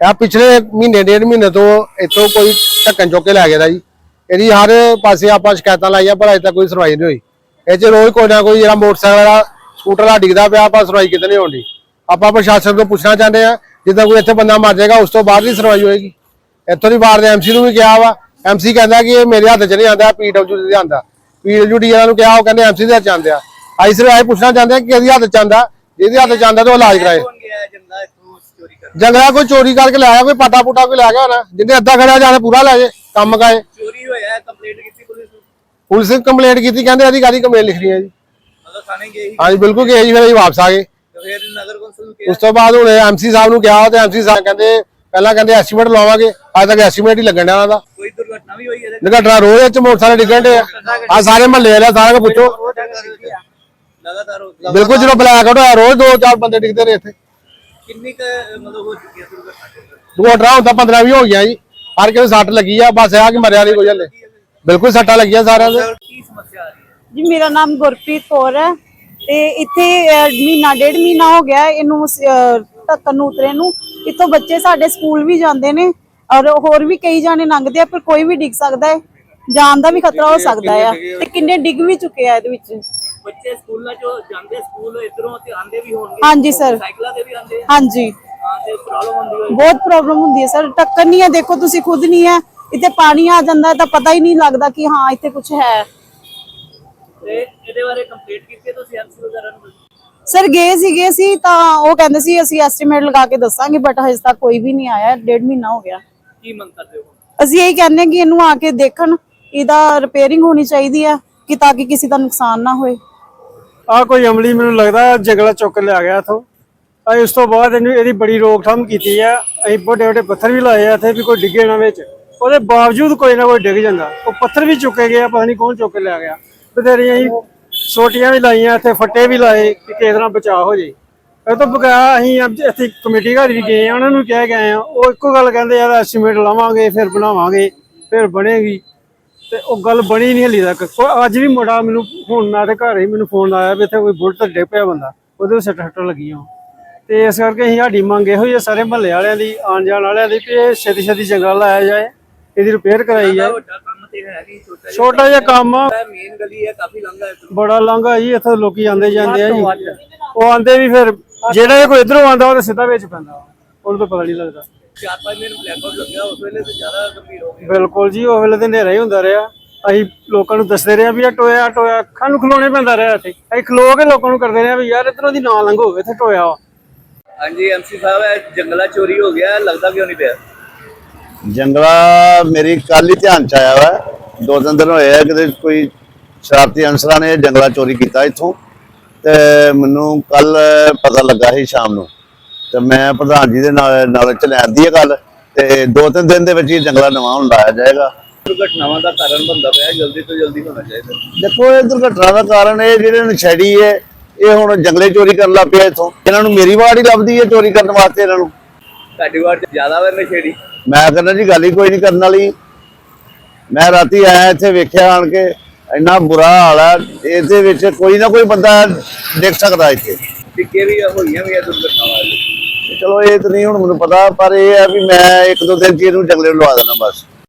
ਇਹ ਪਿਛਲੇ ਮਹੀਨੇ, ਡੇਢ ਮਹੀਨੇ ਤੋਂ ਇੱਥੋਂ ਕੋਈ ਢੱਕਣ ਚੁੱਕ ਕੇ ਲੈ ਗਿਆ ਦਾ ਜੀ। ਇਹਦੀ ਹਰ ਪਾਸੇ ਆਪਾਂ ਸ਼ਿਕਾਇਤਾਂ ਲਾਈਆਂ, ਪਰ ਅਜੇ ਤੱਕ ਕੋਈ ਸੁਣਵਾਈ ਨਹੀਂ ਹੋਈ। ਇਹ 'ਚ ਰੋਜ਼ ਕੋਈ ਨਾ ਕੋਈ ਜਿਹੜਾ ਮੋਟਰਸਾਈਕਲ ਵਾਲਾ ਸਕੂਟਰ ਵਾਲਾ ਡਿੱਗਦਾ ਪਿਆ, ਆਪਾਂ ਸੁਣਵਾਈ ਕਿਤੇ ਨਹੀਂ ਹੋਣੀ ਆਪਾਂ ਪ੍ਰਸ਼ਾਸਨ ਤੋਂ ਪੁੱਛਣਾ ਚਾਹੁੰਦੇ ਆ ਜਿੱਦਾਂ ਕੋਈ ਇੱਥੇ ਬੰਦਾ ਮਰ ਜਾਏਗਾ, ਉਸ ਤੋਂ ਬਾਅਦ ਦੀ ਸੁਣਵਾਈ ਹੋਏਗੀ। ਇੱਥੋਂ ਦੀ ਵਾਰ ਦੇ ਐਮਸੀ ਨੂੰ ਵੀ ਕਿਹਾ ਵਾ। ਐਮਸੀ ਕਹਿੰਦਾ ਕਿ ਇਹ ਮੇਰੇ ਹੱਥ 'ਚ ਨਹੀਂ ਆਂਦਾ ਪੀਡਬਲਯੂ ਦੇ ਆਂਦਾ ਪੀਡਬਲਯੂ ਵਾਲਿਆਂ ਨੂੰ ਕਿਹਾ, ਉਹ ਕਹਿੰਦੇ ਐਮਸੀ ਦੇ ਹੱਥ 'ਚ ਆਂਦਾ ਅਸੀਂ ਸਿਰਫ ਇਹ ਪੁੱਛਣਾ ਚਾਹੁੰਦੇ ਆ ਕਿ ਕਿਹਦੀ ਹੱਥ 'ਚ ਆਂਦਾ ਜਿਹਦੇ ਹੱਥ 'ਚ ਆਂਦਾ ਤਾਂ ਉਹ ਇਲਾਜ ਕਰਾਏ। ਜੰਗਲਾ ਇੱਥੋਂ ਚੋਰੀ ਕਰਨ ਜੰਗਲਾ ਕੋਈ ਚੋਰੀ ਕਰਕੇ ਲੈ ਆਇਆ ਕੋਈ ਪਾਟਾ ਪੁੱਟਾ ਕੋਈ ਲੈ ਗਿਆ ਹੋਣਾ? ਜਿਹਨੇ ਅੱਧਾ ਖੜਿਆ ਜਾਣੇ ਪੂਰਾ ਲੈ ਜੇ ਕੰਮ ਕਾਏ? ਚੋਰੀ ਹੋਇਆ ਕੰਪਲੇਂਟ ਕੀਤੀ ਪੁਲਿਸ ਨੂੰ? ਪੁਲਿਸ ਨੇ ਕੰਪਲੇਂਟ ਕੀਤੀ ਕਹਿੰਦੇ ਅਧਿਕਾਰੀ ਕੰਪਲੇਂਟ ਲਿਖ ਰਹੀ ਹੈ ਜੀ। ਮਤਲਬ ਥਾਣੇ ਗਏ ਸੀ? ਹਾਂਜੀ ਬਿਲਕੁਲ ਗਏ ਜੀ ਫਿਰ ਅਸੀਂ ਵਾਪਸ ਆ ਗਏ। ਫਿਰ ਨਗਰ ਕੌਂਸਲ ਨੂੰ ਕਿਹਾ? ਉਸ ਤੋਂ ਬਾਅਦ ਹੁਣ ਐਮਸੀ ਸਾਹਿਬ ਨੂੰ ਕਿਹਾ ਤੇ ਐਮਸੀ ਸਾਹਿਬ ਕਹਿੰਦੇ ਪਹਿਲਾਂ ਕਹਿੰਦੇ ਐਸਟੀਮੇਟ ਲਵਾਵਾਂਗੇ ਅੱਜ ਤੱਕ ਐਸਟੀਮੇਟ ਹੀ ਲੱਗਣ ਡਿਆ ਦਾ। ਕੋਈ ਦੁਰਘਟਨਾ ਵੀ ਹੋਈ ਇਹਦੇ ਨਿਗਟਣਾ ਰੋਜ਼ ਵਿੱਚ ਮੋਟਰਸਾਈਕਲ ਡਿੱਗਣ ਦੇ ਆ। ਸਾਰੇ ਮਹੱਲੇ ਵਾਲੇ ਸਾਰਿਆਂ ਨੂੰ ਪੁੱਛੋ। ਲਗਾਤਾਰ ਹੋ- ਬਿਲਕੁਲ ਜਦੋਂ ਬਲੈਕ ਆਊਟ ਹੋਇਆ ਰੋਜ਼ ਦੋ ਚਾਰ ਬੰਦੇ ਡਿੱਗਦੇ ਨੇ ਇੱਥੇ। ਕਿੰਨੀ ਕ ਮਤਲਬ ਹੋ ਚੁੱਕੀ ਹੈ ਦੁਰਘਟਨਾ ਦੁਰਘਟਨਾ ਹੁੰਦਾ 15 20 ਹੋ ਗਿਆ ਜੀ। ਹਰ ਕਿਸੇ ਨੂੰ ਸੱਟ ਲੱਗੀ ਆ ਬਸ ਆ ਕਿ ਮਰਿਆ ਨਹੀਂ ਕੋਈ ਹਲੇ। ਬਿਲਕੁਲ ਸੱਟਾਂ ਲੱਗੀਆਂ ਸਾਰਿਆਂ ਦੇ। ਕੀ ਸਮੱਸਿਆ ਆ ਰਹੀ ਹੈ? ਜੀ ਮੇਰਾ ਨਾਮ ਗੁਰਪ੍ਰੀਤ ਕੌਰ ਹੈ ਤੇ ਇੱਥੇ ਅਹ, ਮਹੀਨਾ ਡੇਢ ਮਹੀਨਾ ਹੋ ਗਿਆ ਹੈ ਇਹਨੂੰ ਅਹ, ਢੱਕਣ ਨੂੰ ਉਤਰੇ ਨੂੰ। ਇੱਥੋਂ ਬੱਚੇ ਸਾਡੇ ਸਕੂਲ ਵੀ ਜਾਂਦੇ ਨੇ ਔਰ ਹੋਰ ਵੀ ਕਈ ਜਾਣੇ ਲੰਘਦੇ ਆ ਪਰ ਕੋਈ ਵੀ ਡਿੱਗ ਸਕਦਾ ਹੈ। ਜਾਨ ਦਾ ਵੀ ਖਤਰਾ ਹੋ ਸਕਦਾ ਆ। ਤੇ ਕਿੰਨੇ ਡਿੱਗ ਵੀ ਚੁੱਕੇ ਆ ਇਹਦੇ ਵਿੱਚ। ਬੱਚੇ ਸਕੂਲਾਂ ਚੋਂ ਜਾਂਦੇ ਸਕੂਲ ਇਧਰੋਂ ਤੇ ਆਂਦੇ ਵੀ ਹੋਣਗੇ। ਹਾਂਜੀ ਸਰ ਸਾਈਕਲਾਂ ਤੇ ਵੀ ਆਂਦੇ ਹਾਂਜੀ। ਹਾਂ ਤੇ ਪ੍ਰੋਬਲਮ ਹੁੰਦੀ ਹੋਈ ਬਹੁਤ ਪ੍ਰੋਬਲਮ ਹੁੰਦੀ ਹੈ ਸਰ ਟੱਕਰ ਨਹੀਂ ਹੈ ਦੇਖੋ ਤੁਸੀਂ ਖੁਦ ਨਹੀਂ ਹੈ। ਇੱਥੇ ਪਾਣੀ ਆ ਜਾਂਦਾ ਹੈ ਤਾਂ ਪਤਾ ਹੀ ਨਹੀਂ ਲੱਗਦਾ ਕਿ ਹਾਂ ਇੱਥੇ ਕੁਝ ਹੈ। ਤੇ ਇਹਦੇ ਬਾਰੇ ਕੰਪਲੀਟ ਕੀਤੀ ਹੈ ਤੁਸੀਂ ਐਮਸੀ ਵਗੈਰਾ ਨੂੰ? ਸਰ ਗਏ ਸੀਗੇ ਸੀ ਤਾਂ ਉਹ ਕਹਿੰਦੇ ਸੀ ਅਸੀਂ ਐਸਟੀਮੇਟ ਲਗਾ ਕੇ ਦੱਸਾਂਗੇ ਬਟ ਹਜੇ ਤੱਕ ਕੋਈ ਵੀ ਨਹੀਂ ਆਇਆ। ਡੇਢ ਮਹੀਨਾ ਹੋ ਗਿਆ। ਕੀ ਮੰਗ ਕਰਦੇ ਹੋ? ਅਸੀਂ ਇਹ ਕਹਿੰਦੇ ਹਾਂ ਕਿ ਇਹਨੂੰ ਆ ਕੇ ਦੇਖਣ ਇਹਦਾ ਰਿਪੇਅਰਿੰਗ ਹੋਣੀ ਚਾਹੀਦੀ ਆ ਕਿ ਤਾਂ ਕਿ ਕਿਸੇ ਦਾ ਨੁਕਸਾਨ ਨਾ ਹੋਏ। ਆ ਕੋਈ ਅਮਲੀ ਮੈਨੂੰ ਲੱਗਦਾ ਜੰਗਲਾ ਚੁੱਕ ਲਿਆ ਗਿਆ ਇਥੋਂ। ਅਸੀਂ ਉਸ ਤੋਂ ਬਾਅਦ ਇਹਨੂੰ ਇਹਦੀ ਬੜੀ ਰੋਕਥਾਮ ਕੀਤੀ ਆ। ਅਸੀਂ ਵੱਡੇ ਵੱਡੇ ਪੱਥਰ ਵੀ ਲਾਏ ਆ ਇੱਥੇ ਵੀ ਕੋਈ ਡਿੱਗੇ ਨਾ ਵਿੱਚ। ਉਹਦੇ ਬਾਵਜੂਦ ਕੋਈ ਨਾ ਕੋਈ ਡਿੱਗ ਜਾਂਦਾ। ਉਹ ਪੱਥਰ ਵੀ ਚੁੱਕੇ ਗਏ ਆ, ਪਤਾ ਨਹੀਂ ਕੌਣ ਚੁੱਕ ਕੇ ਲਿਆ ਗਿਆ। ਬਥੇਰੀਆਂ ਅਸੀਂ ਛੋਟੀਆਂ ਵੀ ਲਾਈਆਂ, ਇੱਥੇ ਫੱਟੇ ਵੀ ਲਾਏ ਕਿ ਕਿਸ ਤਰ੍ਹਾਂ ਬਚਾਅ ਹੋ ਜੇ। ਇਹ ਤੋਂ ਬਗੈਰ ਅਸੀਂ ਇੱਥੇ ਕਮੇਟੀ ਘਰ ਵੀ ਗਏ ਆ, ਉਹਨਾਂ ਨੂੰ ਕਹਿ ਗਏ ਆ, ਉਹ ਇੱਕੋ ਗੱਲ ਕਹਿੰਦੇ ਯਾਰ ਐਸਟੀਮੇਟ ਲਾਵਾਂਗੇ, ਫਿਰ ਬਣਾਵਾਂਗੇ, ਫਿਰ ਬਣੇਗੀ। ਤੇ ਉਹ ਗੱਲ ਬਣੀ ਨਹੀਂ ਹਲੀ ਤੱਕ। ਕੋਈ ਅੱਜ ਵੀ ਮੁੰਡਾ ਮੈਨੂੰ ਹੁਣ ਮੈਂ ਤੇ ਘਰ ਹੀ ਮੈਨੂੰ ਫੋਨ ਆਇਆ ਵੀ ਇੱਥੇ ਕੋਈ ਬੁਲਟ ਡਿੱਗ ਪਿਆ ਬੰਦਾ ਉਹਦੇ ਸੱਟ ਸੱਟਾਂ ਲੱਗੀਆਂ। ਤੇ ਇਸ ਕਰਕੇ ਅਸੀਂ ਸਾਡੀ ਮੰਗ ਇਹੋ ਹੀ ਹੈ ਸਾਰੇ ਮਹੱਲੇ ਵਾਲਿਆਂ ਦੀ ਆਉਣ ਜਾਣ ਵਾਲਿਆਂ ਦੀ ਵੀ ਇਹ ਛੇਤੀ ਛੇਤੀ ਜੰਗਲ ਲਾਇਆ ਜਾਏ ਇਹਦੀ ਰਿਪੇਅਰ ਕਰਾਈ ਜਾਏ। ਛੋਟਾ ਜਿਹਾ ਕੰਮ ਆ। ਮੇਨ ਗਲੀ ਹੈ ਕਾਫੀ ਲੰਘਾ ਹੈ। ਬੜਾ ਲੰਘਾ ਜੀ ਇੱਥੇ ਲੋਕੀ ਆਉਂਦੇ ਜਾਂਦੇ ਆ ਜੀ। ਉਹ ਆਉਂਦੇ ਵੀ ਫਿਰ ਜਿਹੜਾ ਕੋਈ ਇਧਰੋਂ ਆਉਂਦਾ ਉਹ ਤਾਂ ਸਿੱਧਾ ਵਿੱਚ ਪੈਂਦਾ। ਉਹਨੂੰ ਤਾਂ ਪਤਾ ਨਹੀਂ ਲੱਗਦਾ। ਚਾਰ ਪੰਜ ਮਿੰਟ ਬਲੈਕ ਆਊਟ ਲੱਗਿਆ ਉਸ ਵੇਲੇ ਤੇ ਜ਼ਿਆਦਾ ਗੰਭੀਰ ਹੋ ਗਈ ਬਿਲਕੁਲ ਜੀ ਉਹ ਵੇਲੇ ਤੇ ਹਨੇਰਾ ਹੀ ਹੁੰਦਾ ਰਿਹਾ। ਅਸੀਂ ਲੋਕਾਂ ਨੂੰ ਦੱਸਦੇ ਰਹੇ ਵੀ ਇਹ ਟੋਇਆ ਟੋਇਆ ਅੱਖਾਂ ਨੂੰ ਖਲੋਣੇ ਪੈਂਦਾ ਰਿਹਾ ਇੱਥੇ। ਅਸੀਂ ਖਲੋ ਕੇ ਲੋਕਾਂ ਨੂੰ ਕਰਦੇ ਰਹੇ ਵੀ ਯਾਰ ਇਧਰੋਂ ਦੀ ਨਾ ਲੰਘੋ ਇੱਥੇ ਟੋਇਆ ਵਾ। ਹਾਂਜੀ ਐਮਸੀ ਸਾਹਿਬ ਇਹ ਜੰਗਲਾ ਚੋਰੀ ਹੋ ਗਿਆ ਲੱਗਦਾ ਕਿਉਂ ਨਹੀਂ ਪਿਆ? ਜੰਗਲਾ ਮੇਰੀ ਕੱਲ ਹੀ ਧਿਆਨ ਚ ਆਇਆ ਵਾ। ਦੋ ਤਿੰਨ ਦਿਨ ਹੋਏ ਆ ਕਿਤੇ ਕੋਈ ਸ਼ਰਾਰਤੀ ਅਨਸਰਾਂ ਨੇ ਜੰਗਲਾ ਚੋਰੀ ਕੀਤਾ ਇੱਥੋਂ। ਤੇ ਮੈਨੂੰ ਕੱਲ ਪਤਾ ਲੱਗਾ ਸੀ ਸ਼ਾਮ ਨੂੰ। ਤੇ ਮੈਂ ਪ੍ਰਧਾਨ ਜੀ ਦੇ ਨਾਲ ਨਾਲ ਚ ਲੈਂਦੀ ਹੈ ਗੱਲ ਤੇ ਦੋ ਤਿੰਨ ਦਿਨ ਦੇ ਵਿੱਚ ਹੀ ਜੰਗਲਾ ਨਵਾਂ ਹੁਣ ਲਾਇਆ ਜਾਏਗਾ। ਦੁਰਘਟਨਾਵਾਂ ਦਾ ਕਾਰਨ ਬਣਦਾ ਪਿਆ ਜਲਦੀ ਤੋਂ ਜਲਦੀ ਹੋਣਾ ਚਾਹੀਦਾ। ਦੇਖੋ ਇਹ ਦੁਰਘਟਨਾ ਦਾ ਕਾਰਨ ਇਹ ਜਿਹੜੇ ਨਸ਼ੇੜੀ ਹੈ ਇਹ ਹੁਣ ਜੰਗਲੇ ਚੋਰੀ ਕਰਨ ਲੱਗ ਪਿਆ ਇੱਥੋਂ। ਇਹਨਾਂ ਨੂੰ ਮੇਰੀ ਵਾਰਡ ਹੀ ਲੱਭਦੀ ਹੈ ਚੋਰੀ ਕਰਨ ਵਾਸਤੇ ਇਹਨਾਂ ਨੂੰ। ਸਾਡੀ ਵਾਰ ਜ਼ਿਆਦਾ ਵੇ ਨਸ਼ੇੜੀ? ਮੈਂ ਕਹਿੰਦਾ ਜੀ ਗੱਲ ਹੀ ਕੋਈ ਨਹੀਂ ਕਰਨ ਵਾਲੀ। ਮੈਂ ਰਾਤੀ ਆਇਆ ਇੱਥੇ ਵੇਖਿਆ ਆਣ ਕੇ ਇੰਨਾ ਬੁਰਾ ਹਾਲ ਆ। ਇਹਦੇ ਵਿੱਚ ਕੋਈ ਨਾ ਕੋਈ ਬੰਦਾ ਦੇਖ ਸਕਦਾ ਇੱਥੇ। ਟਿੱਕੇ ਵੀ ਹੋਈਆਂ ਵੀ ਆ ਦੁਰਘਟਨਾਵਾਂ ਚਲੋ, ਇਹ ਤਾਂ ਨਹੀਂ ਹੁਣ ਮੈਨੂੰ ਪਤਾ, ਪਰ ਇਹ ਆ ਵੀ ਮੈਂ ਇੱਕ ਦੋ ਦਿਨ ਚ ਇਹਨੂੰ ਜੰਗਲੇ ਨੂੰ ਲਵਾ ਦੇਣਾ ਬਸ।